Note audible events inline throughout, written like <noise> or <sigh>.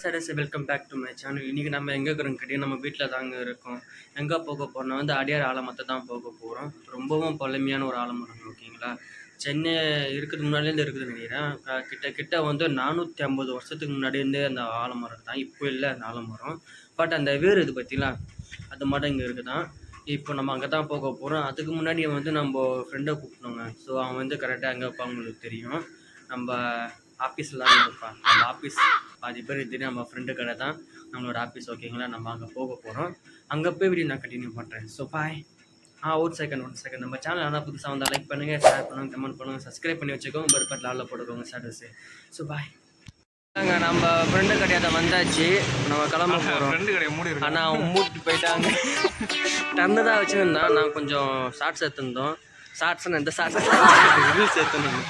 Charas welcome back to my channel. இன்றைக்கி நம்ம எங்கே இருக்கிறோம் கேட்டீங்கன்னா நம்ம வீட்டில் தாங்க இருக்கோம். எங்கே போக போகிறோம் வந்து அடியார் ஆலமரத்தை தான் போக போகிறோம் ரொம்பவும் பழமையான ஒரு ஆலமரம் ஓகேங்களா? சென்னை இருக்கிறதுக்கு முன்னாடிலேருந்து இருக்குது நினைக்கிறேன். கிட்ட கிட்ட வந்து நானூற்றி ஐம்பது வருஷத்துக்கு முன்னாடியிருந்தே அந்த ஆலமரம் தான். இப்போ இல்லை அந்த ஆலமரம். பட் அந்த வேர் இது பற்றிலாம் அது மட்டும் இங்கே இருக்குதான். இப்போ நம்ம அங்கே தான் போக போகிறோம் அதுக்கு முன்னாடி வந்து நம்ம ஃப்ரெண்டை கூப்பிட்டோங்க ஸோ அவன் வந்து கரெக்டாக எங்கே இருப்பான் உங்களுக்கு தெரியும். நம்ம ஆஃபீஸில் தான் இருப்பான் நம்ம ஆஃபீஸ் பாதி பேர் தெரியும் நம்ம ஃப்ரெண்டு கடை தான். நம்மளோட ஆஃபீஸ் ஓகேங்களா நம்ம அங்கே போக போகிறோம் அங்கே போய் வீடியோ நான் கண்டினியூ பண்ணுறேன் ஸோ பாய் ஆ ஒரு செகண்ட் ஒன் செகண்ட் நம்ம சேனல் ஆனால் புதுசாக வந்தால் லைக் பண்ணுங்கள் ஷேர் பண்ணுங்கள் கமெண்ட் பண்ணுங்கள் சப்ஸ்கிரைப் பண்ணி வச்சுக்கோங்க. பர் பட்டில் ஆளில் போட்டுக்கோங்க ஸ்டேட்டஸு ஸோ பாய் நம்ம ஃப்ரெண்டு கடையாத வந்தாச்சு. நம்ம கிளம்ப போகிறோம் ஃப்ரெண்டு கடையை மூடி ஆனால் அவன் மூட்டு போயிட்டாங்க. டன்னு தான் வச்சுருந்தான் நான் கொஞ்சம் ஷார்ட்ஸ் எடுத்திருந்தோம். ஷார்ட்ஸ் இந்த ஷார்ட்ஸ் ரீல்ஸ் எடுத்துருந்தோம்.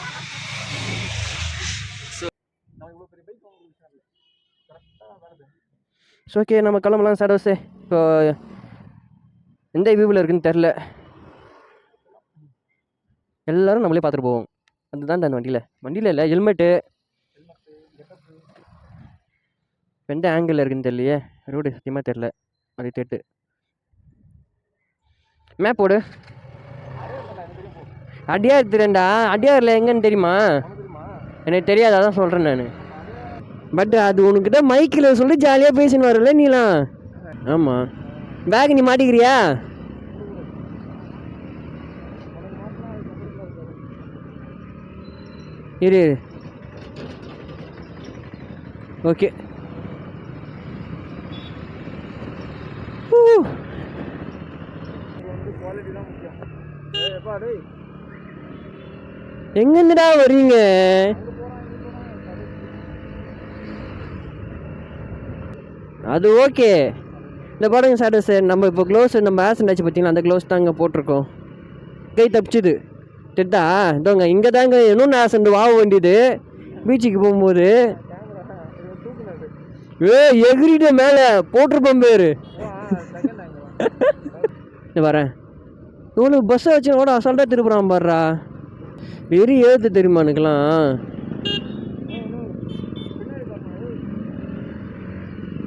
ஸோ ஓகே நம்ம கிளம்பலாம் சாடோஸே இப்போ எந்த வியூவில் இருக்குன்னு தெரில எல்லாரும் நம்மளே பார்த்துட்டு போவோம். அதுதான் அந்த வண்டியில். வண்டியில் இல்லை ஹெல்மெட்டு எந்த ஆங்கிள் இருக்குன்னு தெரியலையே. ரோடு சத்தியமாக தெரில அது தேட்டு. மேப் போடு. அடியார் தெரியாண்டா அடியாரில் எங்கன்னு தெரியுமா? எனக்கு தெரியாது அதான் சொல்கிறேன் நான். பட் அது உனக்கிட்ட மைக்கில் சொல்லி ஜாலியாக பேசின்னு வரல நீலாம் ஆமாம் பேக் நீ மாட்டிக்கிறியா? இரு. ஓகே எங்கேருந்துடா வரீங்க அது ஓகே. இந்த பாருங்க சார் சார் நம்ம இப்போ க்ளோஸ் நம்ம ஆசன் ஆச்சு பார்த்தீங்களா? அந்த க்ளோஸ் தாங்க போட்டிருக்கோம். கை தப்பிச்சுது. தெரிதா? இதோங்க இங்கே தாங்க இன்னொன்று ஆசன் வாக வேண்டியது. பீச்சுக்கு போகும்போது. ஏ எகிரிட்ட மேலே போட்டிருப்போம் பேர். வரேன் இவ்வளோ பஸ்ஸை வச்சு கூட அசால்ட்டாக திருப்புறான் பாடுறா வெறி ஏற்று தெரியுமா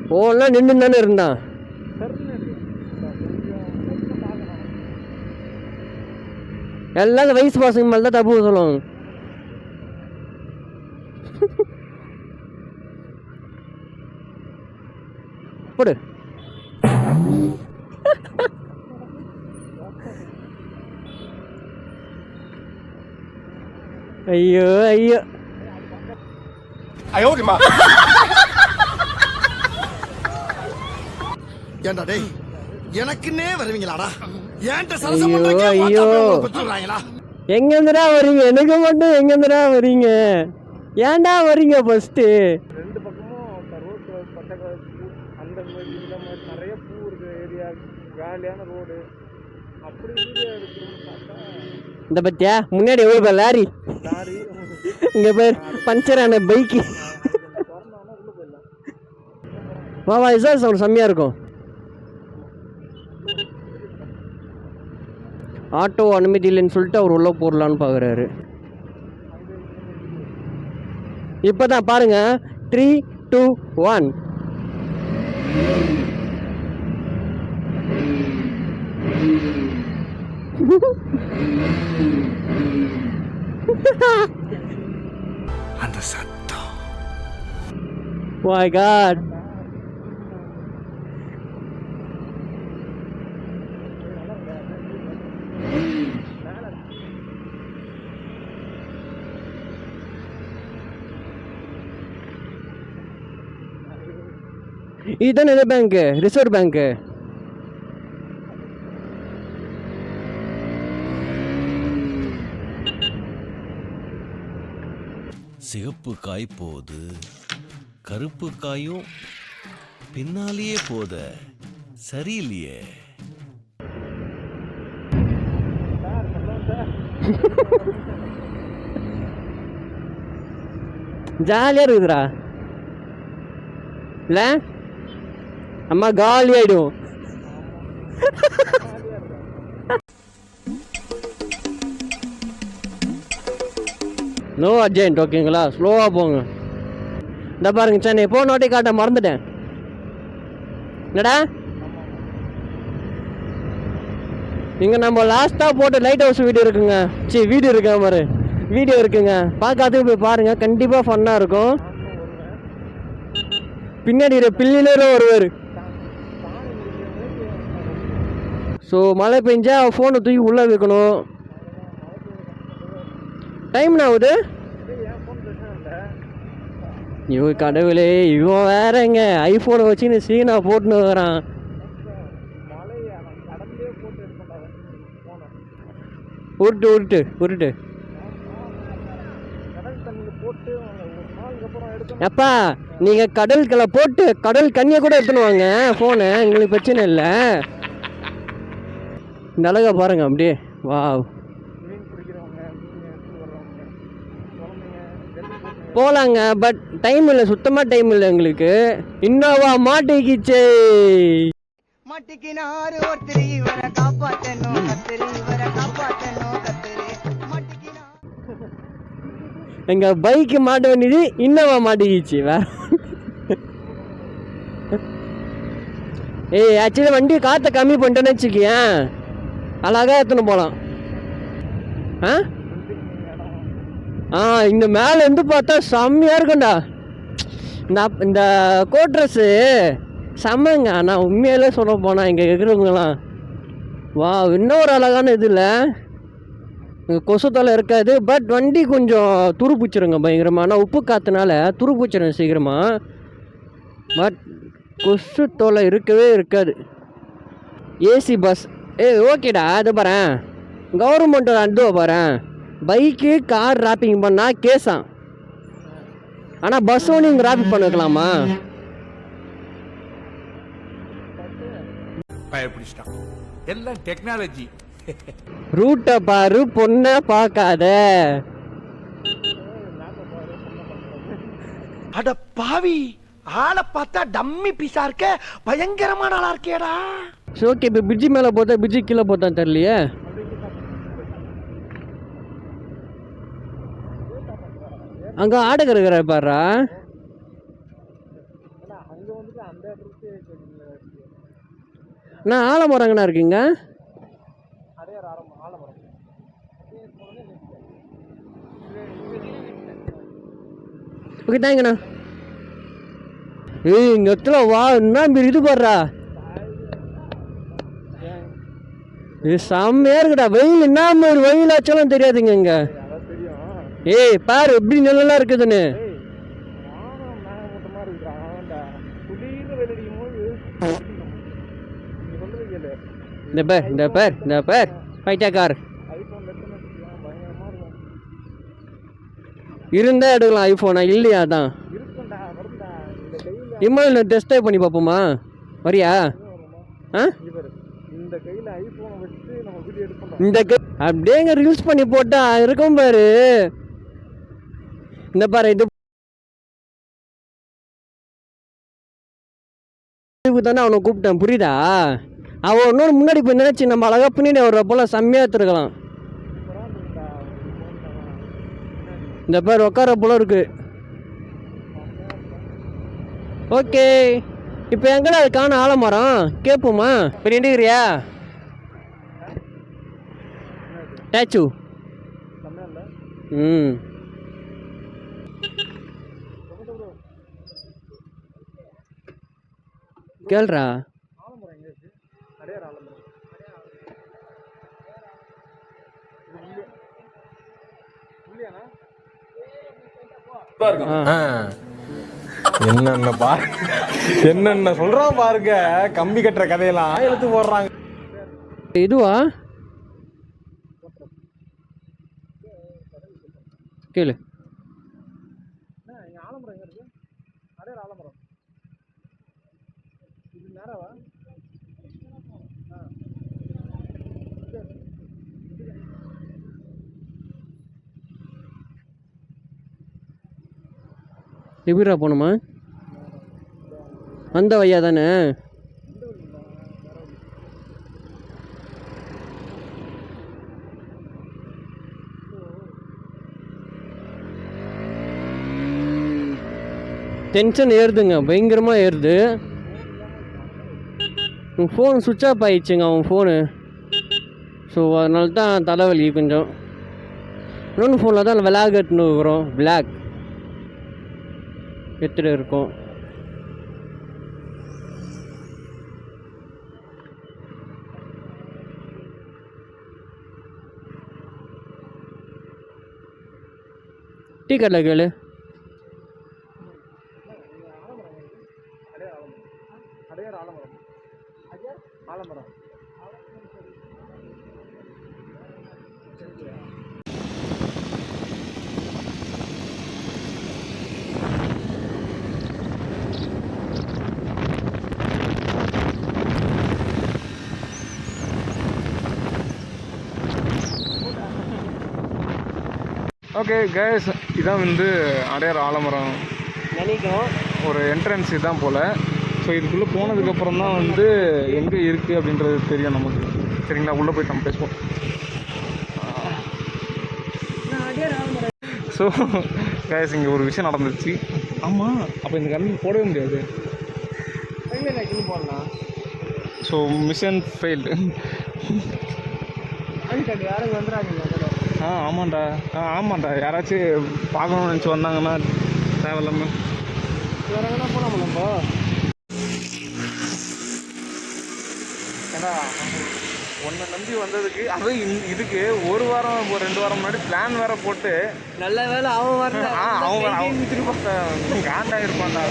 ஓலாம் நின்று தானே இருந்தான். எல்லாம் இந்த வயசு பசங்க மேலே தான் தப்பு சொல்லுவாங்க போடு. ஐயோ ஐயோ. ஐயோ ஏண்டா டேய் எனக்குன்னே வருவீங்களாடா? ஏன்ட்ட ஐயோ, சரசம் பண்றீங்க ஐயோ. பெற்றுறாங்களா எங்கேருந்துடா வரீங்க? எனக்கு மட்டும் எங்கேருந்துடா வரீங்க? ஏன்டா வரீங்க ஃபஸ்ட்டு ரெண்டு பக்கமும் பச்சை கலர் பூ அந்த மாதிரி இந்த மாதிரி நிறைய பூ இருக்கு ஏரியா காலியான ரோடு அப்படி வீடியோ எடுக்கணும்னு பார்த்தா இந்த பத்தியா? முன்னாடி எவ்வளோ பேர்? லாரி. லாரி. இங்கே பேர் பஞ்சர் ஆன பைக்கு வா வா இசார் சவுண்ட் செம்மையாக இருக்கும்? ஆட்டோ அனுமதி இல்லைன்னு சொல்லிட்டு அவர் உள்ளே போடலான்னு பார்க்குறாரு. இப்போ தான் பாருங்க. த்ரீ டூ ஒன் அந்த சத்தம். My God. இதுதானே எது பேங்க்கு ரிசர்வ் பேங்க்கு சிகப்பு காய் போகுது. கருப்பு காயும் பின்னாலேயே போத. சரியில்லையே. <laughs> ஜாலியாக இருக்குதுடா. இல்லை? அம்மா காலி ஆயிடும். நோ அர்ஜென்ட் ஓகேங்களா ஸ்லோவாக போங்க. இந்த பாருங்க சென்னை போன வாட்டி காட்ட மறந்துட்டேன். என்னடா? இங்கே நம்ம லாஸ்ட்டாக போட்ட லைட் ஹவுஸ் வீடியோ இருக்குங்க. சி வீடியோ இருக்கா மாதிரி வீடியோ இருக்குங்க. பார்க்காததுக்கு போய் பாருங்கள் கண்டிப்பாக ஃபன்னாக இருக்கும். பின்னாடி ஒரு பில்லிலரும் வருவார் ஸோ மழை பெஞ்சா ஃபோனை தூக்கி உள்ளே வைக்கணும். டைம் என்ன ஆகுது? ஐயோ கடவுளே இவன் வேறங்க ஐஃபோனை வச்சுன்னு சீனா போட்டுன்னு வரான் உருட்டு உருட்டு உருட்டு. அப்பா நீங்கள் கடல்களை போட்டு கடல் கண்ணியை கூட எடுத்துன்னு வாங்க. ஃபோனு எங்களுக்கு பிரச்சனை இல்லை. இந்த அழகா பாருங்க அப்படியே. வா போகலாங்க பட் டைம் இல்லை சுத்தமாக டைம் இல்லை எங்களுக்கு. இன்னோவா மாட்டிக்கிச்சே மட்டிக்கினாரு ஒருத்தர் இவரை காப்பாத்தணும் கத்திரி இவரை காப்பாத்தணும் கத்திரி. மட்டிக்கினார் எங்கள் பைக்கு மாட்ட வேண்டியது இன்னோவா மாட்டிக்கிச்சு வேற ஏய் ஆக்சுவலி வண்டி காற்றை கம்மி பண்ணிட்டேன்னு வச்சுக்கியேன். அழகாக எடுத்துன்னு போகலாம் ஆ? ஆ இந்த மேலே இருந்து பார்த்தா செம்மையாக இருக்கும்டா. இந்த அப்- இந்த கோட் ட்ரெஸ்ஸு செம்மங்க. ஆனால் உண்மையிலே சொல்ல போனால் இங்கே இருக்கிறவங்களாம் வா இன்னும் ஒரு அழகான இது இல்லை. இங்கே கொசு தொலை இருக்காது பட் வண்டி கொஞ்சம் துரு பிடிச்சிருங்க பயங்கரமாக ஆனால் உப்பு காற்றுனால துரு பிடிச்சிருங்க சீக்கிரமாக பட் கொசு தொலை இருக்கவே இருக்காது. ஏசி பஸ் ஏ ஓகேடா அது பாரேன் கவர்மெண்ட்டோட அதுவா பாரேன் பைக்கு கார் ராப்பிங் பண்ணால் கேஸாம் ஆனால் பஸ் ஒன்று இங்கே ராப்பிங் பண்ண வைக்கலாமா பயப்பிடிச்சிட்டான். எல்லாம் டெக்னாலஜி ரூட்டை பாரு பொண்ணை பார்க்காத. அட பாவி ஆளை பார்த்தா டம்மி பீஸா இருக்க பயங்கரமான ஆளா இருக்கேடா சரி ஓகே இப்போ பிரிட்ஜி மேலே போத்தா பிரிட்ஜி கீழே போத்தான் தெரியலையே? அங்கே ஆடு இருக்கிற பாருடா. அண்ணா நான் ஆலமரங்கண்ணா இருக்கீங்க? ஓகே தேங்கண்ணா ஏய் இங்கே இடத்துல வா என்ன மாரி இது பாடுறா இது செம்மையா இருக்குடா. வெயில் என்ன ஒரு வெயில் ஆச்சாலும் தெரியாதுங்க இங்கே. ஏய் பாரு எப்படி நல்லா இருக்குதுன்னு. இந்த பேர் இந்த பேர் இந்த பேர். ஃபைட்டா கார் இருந்தால் எடுக்கலாம் ஐஃபோனா இல்லையா அதான்? இம்மா டெஸ்டே டெஸ்ட் பண்ணி பார்ப்போமா? வரியா? ஆ இவர் இந்த கையில் ஐஃபோனை வச்சு நம்ம வீடியோ எடுப்போம்டா இந்த அப்படியேங்க ரீல்ஸ் பண்ணி போட்டா இருக்கும் பாரு. இந்த பாரு இது இதுக்கு தானே அவனை கூப்பிட்டேன் புரியுதா? அவன் இன்னொரு முன்னாடி போய் நினைச்சு நம்ம அழகா பின்னாடி அவரை போல செம்மையா எடுத்துருக்கலாம். இந்த பேர் உட்கார போல இருக்கு. ஓகே. இப்போ எங்கடா அது காண ஆலமரம்? கேட்போமா? இப்போ நின்றுக்கிறியா ஸ்டாச்சு ம் கேள்றா என்னென்ன பா என்னென்ன சொல்றான் பாருங்க. கம்பி கட்டுற கதையெல்லாம் எழுத்து போடுறாங்க. இதுவா? கேளு. ஆலமரம் எங்க இருக்கு? ஆலமரம். இது நேரவா? எப்படிடா போகணுமா அந்த வையா தானே டென்ஷன் ஏறுதுங்க பயங்கரமாக ஏறுது. உங்கள் ஃபோன் சுவிட்ச் ஆஃப் ஆயிடுச்சுங்க அவன் ஃபோனு ஸோ அதனால தான் தலைவலி கொஞ்சம். இன்னொன்று ஃபோனில் தான் விளாக் எடுத்துன்னு இருக்கிறோம் பிளாக் எடுத்துகிட்டு இருக்கோம். டீ கடையில் கேளு அடையார் ஆலமரம் ஆலமரம். ஓகே கேஸ் இதான் வந்து அடையார் ஆலமரம். நினைக்கிறோம் ஒரு என்ட்ரன்ஸ் இதான் போல். ஸோ இதுக்குள்ளே போனதுக்கப்புறம் தான் வந்து எங்கே இருக்குது அப்படின்றது தெரியும் நமக்கு. சரிங்களா? உள்ளே போய் நம்ம பேசுவோம். ஸோ கேஸ் இங்கே ஒரு விஷயம் நடந்துச்சு. ஆமாம் அப்போ இந்த கண்ணு போடவே முடியாது. போடலாம் ஸோ மிஷன் ஃபெயில்டு ஆ ஆமாண்டா. ஆ ஆமாண்டா. யாராச்சும் பார்க்கணும்னு நினச்சி வந்தாங்கன்னா தேவையில்லாமல் வேறு எங்கன்னா போகலாமா நம்ம ஏன்னா உன்னை நம்பி வந்ததுக்கு அதுவும் இந்த- இதுக்கு ஒரு வாரம் ஒரு ரெண்டு வாரம் முன்னாடி பிளான் வேற போட்டு நல்ல வேலை அவன் வரல. ஆ அவங்க அவங்க காண்டா இருப்பான்டா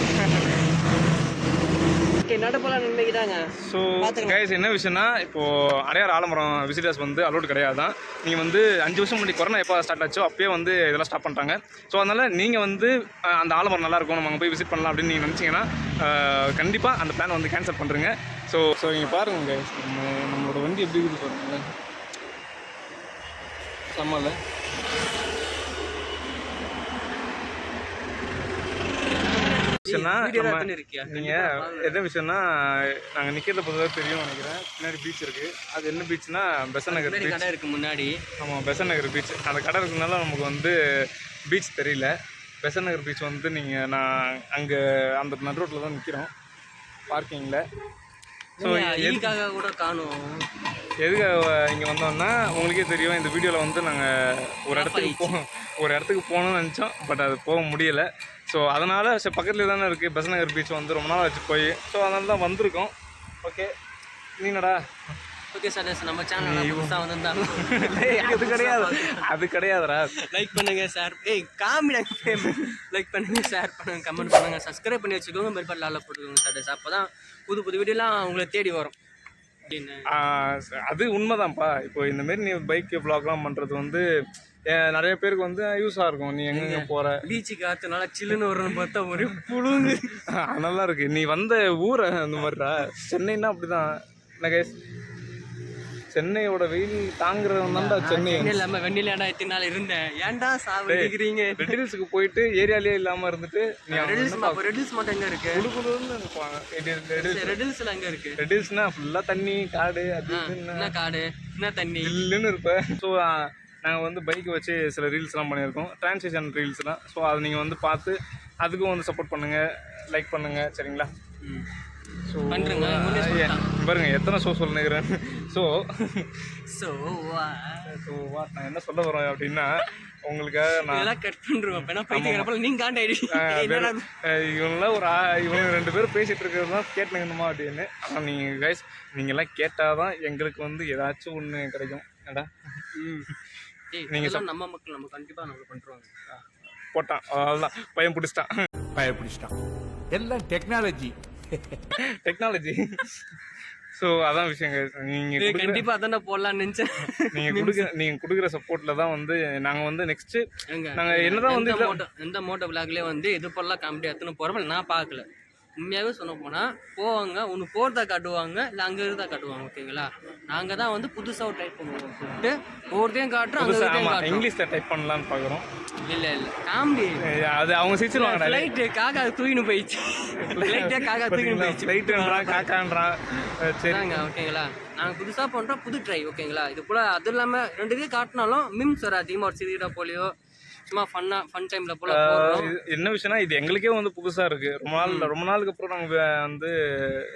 ஓகே நடப்பலாம் நினைக்கிறாங்க. ஸோ. கைஸ் என்ன விஷயம்னா இப்போ அடையார் ஆலமரம் விசிட்டர்ஸ் வந்து அலோடு கிடையாது தான் நீங்கள் வந்து அஞ்சு வருஷம் முன்னாடி கொரோனா எப்போ ஸ்டார்ட் ஆச்சோ அப்பயே வந்து இதெல்லாம் ஸ்டாப் பண்ணிட்டாங்க. ஸோ அதனால் நீங்கள் வந்து அந்த ஆலமரம் நல்லா இருக்கும் நம்ம அங்கே போய் விசிட் பண்ணலாம் அப்படின்னு நீங்கள் நினச்சிங்கன்னா கண்டிப்பாக அந்த பிளான் வந்து கேன்சல் பண்ணுறேங்க ஸோ ஸோ இங்கே பாருங்க guys, நம்ம நம்மளோட வண்டி எப்படி இருக்குது பாருங்களேன் செம்மல விஷயம்னா? நீங்கள் எந்த விஷயம்னா நாங்கள் நிற்கிறத பொறுத்தவரை தெரியும் நினைக்கிறேன். பின்னாடி பீச் இருக்குது அது என்ன பீச்னா பெசன் நகர் கடை இருக்கு முன்னாடி. ஆமாம் பெசன் நகர் பீச் அந்த கடை இருக்கனால நமக்கு வந்து பீச் தெரியல. பெசன் நகர் பீச் வந்து நீங்கள் நான் அங்கே அந்த நடு ரோட்டில் தான் நிற்கிறோம் பார்க்கிங்கில் ஸோ இதுக்காக கூட காணும். எதுக்காக இங்கே வந்தோம்னா உங்களுக்கே தெரியும் இந்த வீடியோவில் வந்து நாங்கள் ஒரு இடத்துக்கு போ ஒரு இடத்துக்கு போகணும்னு நினச்சோம் பட் அது போக முடியலை. ஸோ அதனால் சரி பக்கத்தில் தானே இருக்குது நகர் பீச் வந்து ரொம்ப நாள் ஆச்சு போய். ஸோ அதனால தான் வந்திருக்கோம் ஓகே நீனடா ஓகே சார் நம்ம சேனல் புதுசாக வந்திருந்தாங்க அது <laughs> கிடையாது. அது கிடையாதுடா. லைக் பண்ணுங்க ஷேர் ஏய் காமிடாங்க லைக் பண்ணுங்க ஷேர் பண்ணுங்க கமெண்ட் பண்ணுங்க. சப்ஸ்கிரைப் பண்ணி வச்சுக்கோங்க. மெருப்பால் லால போட்டுக்கோங்க சார் அப்போ தான் புது புது வீடியோலாம் உங்களை தேடி வரும். அது உண்மைதான்ப்பா. இப்போ இந்த மாதிரி நீ பைக் வ்ளாக்லாம் பண்ணுறது வந்து நிறைய பேருக்கு வந்து யூஸாக இருக்கும். நீ எங்கெங்க போகிற பீச்சு காற்று நல்லா சில்லுன்னு வரும்னு பார்த்தா ஒரே புழுங்கு. <laughs> நல்லா இருக்கு. நீ வந்த ஊரை அந்த மாதிரிடா சென்னைன்னா அப்படிதான். என்ன guys? சென்னையோட வெயில் தாங்குறவன் தான்டா சென்னை. இல்லாமல் வெண்ணிலாடா எத்தனை நாள் இருந்தேன். ஏன்டா சாவடிக்கிறீங்க ரெட்டில்ஸுக்கு போயிட்டு ஏரியாலேயே இல்லாமல் இருந்துட்டு நீ ரெடில்ஸ் அப்போ ரெடில்ஸ் மட்டும் எங்கே இருக்கு? குடுக்குன்னு இருப்பாங்க. ரெட்டில்ஸ் ரெடில்ஸ்ல எங்கே இருக்கு? ரெட்டில்ஸ்னா ஃபுல்லாக தண்ணி காடு அது என்ன காடு? என்ன தண்ணி? இல்லைன்னு இருப்பேன் ஸோ நாங்கள் வந்து பைக் வச்சு சில ரீல்ஸ்லாம் பண்ணியிருக்கோம். டிரான்ஸ்லேஷன் ரீல்ஸ்லாம் ஸோ அதை நீங்கள் வந்து பார்த்து அதுக்கும் வந்து சப்போர்ட் பண்ணுங்கள் லைக் பண்ணுங்கள் சரிங்களா? ம். ஸோ. பாருங்க எத்தனை ஷோ சொல்லுங்கிறேன் ஸோ ஸோ ஸோ நான் என்ன சொல்ல வரேன் அப்படின்னா உங்களுக்காக நான் இதெல்லாம் கட்? அஹ் இவங்களாம் ஒரு இவங்க ரெண்டு பேரும் பேசிட்டு இருக்கிறது தான் கேட்டுக்கணுமா அப்படின்னு. ஆனால் நீங்கள் கைஸ் நீங்கள்லாம் கேட்டால் தான் எங்களுக்கு வந்து ஏதாச்சும் ஒன்று கிடைக்கும். ஏடா ம். ஏய், நீங்க அதெல்லாம் நம்ம மக்கள் நம்ம கண்டிப்பா நம்ம பண்றோம். போட்டான். அவ்வளோதான் பையன் பிடிச்சிட்டான். பயப்பிடிச்சிட்டான் எல்லாம் டெக்னாலஜி டெக்னாலஜி ஸோ அதான் விஷயங்க நீங்கள் ஏய், கண்டிப்பா அதானே போடலாம்னு நினைச்சேன். நீங்கள் <laughs> கொடுக்குற நீங்கள் கொடுக்குற சப்போர்ட்டில் தான் வந்து நாங்கள் வந்து நெக்ஸ்ட்டு ஏங்க, நாங்க என்னதான் வந்து மோட்டோ எந்த மோட்டோ விளாக்லேயே வந்து இது போடலாம் காமெடி எத்தனை போகிறப்ப நான் பார்க்கல. உண்மையாகவே சொல்ல போனால் போவாங்க ஒன்று போகிறதா காட்டுவாங்க இல்லை அங்கே இருந்தா காட்டுவாங்க ஓகேங்களா நாங்கள் தான் வந்து புதுசாக டைப் பண்ணுவோம். சொல்லிட்டு ஒவ்வொருத்தையும் காட்டுறோம் அங்கே இங்கிலீஷில் டைப் பண்ணலான்னு பார்க்குறோம் இல்லை இல்லை காமெடி அது அவங்க சிரிச்சிருவாங்கடா ஃப்ளைட்டு காக்கா தூக்கின்னு போயிடுச்சு. ஃப்ளைட்டே காக்கா தூக்கின்னு போயிடுச்சு. அஹ் சரி. சரிங்க ஓகேங்களா நாங்கள் புதுசாக பண்ணுறோம் புது ட்ரை ஓகேங்களா இது கூட அது இல்லாமல் ரெண்டு இது காட்டினாலும் மிம்ஸ் வர அதிகமாக ஒரு சிறிய போலியோ சும்மா ஃபன்னா ஃபன் டைமில் போல் என்ன விஷயம்னா இது எங்களுக்கே வந்து புதுசாக இருக்குது ரொம்ப நாள் ரொம்ப நாளுக்கு அப்புறம் நாங்கள் வந்து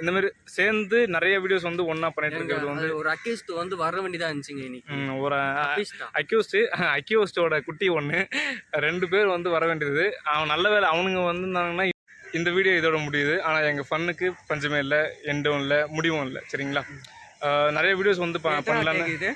இந்த மாதிரி சேர்ந்து நிறைய வீடியோஸ் வந்து ஒன்றா பண்ணிட்டு இருக்கிறது வந்து ஒரு அக்யூஸ்ட் வந்து வர வேண்டியதாக இருந்துச்சுங்க இன்னைக்கு ஒரு அக்யூஸ்ட் அக்யூஸ்டோட குட்டி ஒன்று ரெண்டு பேர் வந்து வர வேண்டியது. அவன் நல்ல வேலை அவனுங்க வந்திருந்தாங்கன்னா இந்த வீடியோ இதோட முடியுது. ஆனால் எங்கள் ஃபன்னுக்கு பஞ்சமே இல்லை எண்டும் இல்லை முடிவும் இல்லை. சரிங்களா? நிறைய வீடியோஸ் வந்து பண்ணலான்னு